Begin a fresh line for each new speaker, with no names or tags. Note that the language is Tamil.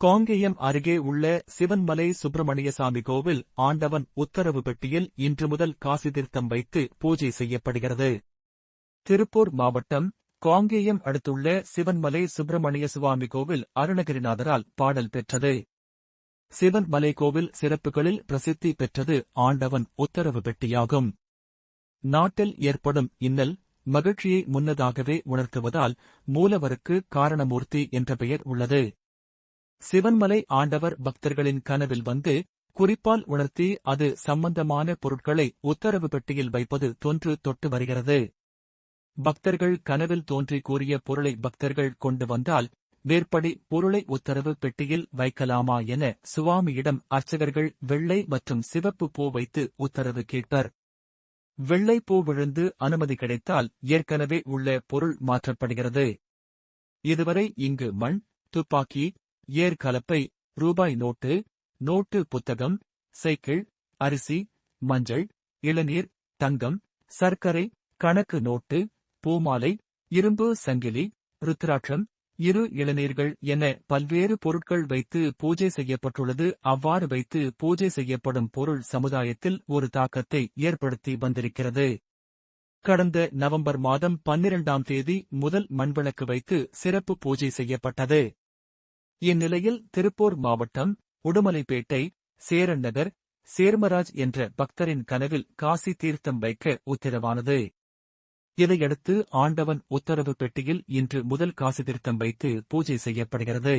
காங்கேயம் அருகே உள்ள சிவன்மலை சுப்பிரமணியசாமி கோவில் ஆண்டவன் உத்தரவு பெட்டியில் இன்று முதல் காசி தீர்த்தம் வைத்து பூஜை செய்யப்படுகிறது. திருப்பூர் மாவட்டம் காங்கேயம் அடுத்துள்ள சிவன்மலை சுப்பிரமணிய சுவாமி கோவில் அருணகிரிநாதரால் பாடல் பெற்றது. சிவன்மலை கோவில் சிறப்புகளில் பிரசித்தி பெற்றது ஆண்டவன் உத்தரவு பெட்டியாகும். நாட்டில் ஏற்படும் இன்னல் மகிழ்ச்சியை முன்னதாகவே உணர்த்துவதால் மூலவருக்கு காரணமூர்த்தி என்ற பெயர் உள்ளது. சிவன்மலை ஆண்டவர் பக்தர்களின் கனவில் வந்து குறிப்பால் உணர்த்தி அது சம்பந்தமான பொருட்களை உத்தரவு பெட்டியில் வைப்பது தொன்று தொட்டு வருகிறது. பக்தர்கள் கனவில் தோன்றி கூறிய பொருளை பக்தர்கள் கொண்டு வந்தால் வேற்படி பொருளை உத்தரவு பெட்டியில் வைக்கலாமா என சுவாமியிடம் அர்ச்சகர்கள் வெள்ளை மற்றும் சிவப்பு பூ வைத்து உத்தரவு கேட்பர் வெள்ளை பூ விழுந்து அனுமதி கிடைத்தால் ஏற்கனவே உள்ள பொருள் மாற்றப்படுகிறது. இதுவரை இங்கு மண் துப்பாக்கி ஏர் கலப்பை ரூபாய் நோட்டு நோட்டு புத்தகம் சைக்கிள் அரிசி மஞ்சள் இளநீர் தங்கம் சர்க்கரை கணக்கு நோட்டு பூமாலை இரும்பு சங்கிலி ருத்ராட்சம் இரு இளநீர்கள் என பல்வேறு பொருட்கள் வைத்து பூஜை செய்யப்பட்டுள்ளது. அவ்வாறு வைத்து பூஜை செய்யப்படும் பொருள் சமுதாயத்தில் ஒரு தாக்கத்தை ஏற்படுத்தி வந்திருக்கிறது. கடந்த நவம்பர் மாதம் பன்னிரண்டாம் தேதி முதல் மண்விளக்கு வைத்து சிறப்பு பூஜை செய்யப்பட்டது. இந்நிலையில் திருப்பூர் மாவட்டம் உடுமலைப்பேட்டை சேரன் நகர் சேர்மராஜ் என்ற பக்தரின் கனவில் காசி தீர்த்தம் வைக்க உத்தரவானது. இதையடுத்து ஆண்டவன் உத்தரவு பெட்டியில் இன்று முதல் காசி தீர்த்தம் வைத்து பூஜை செய்யப்படுகிறது.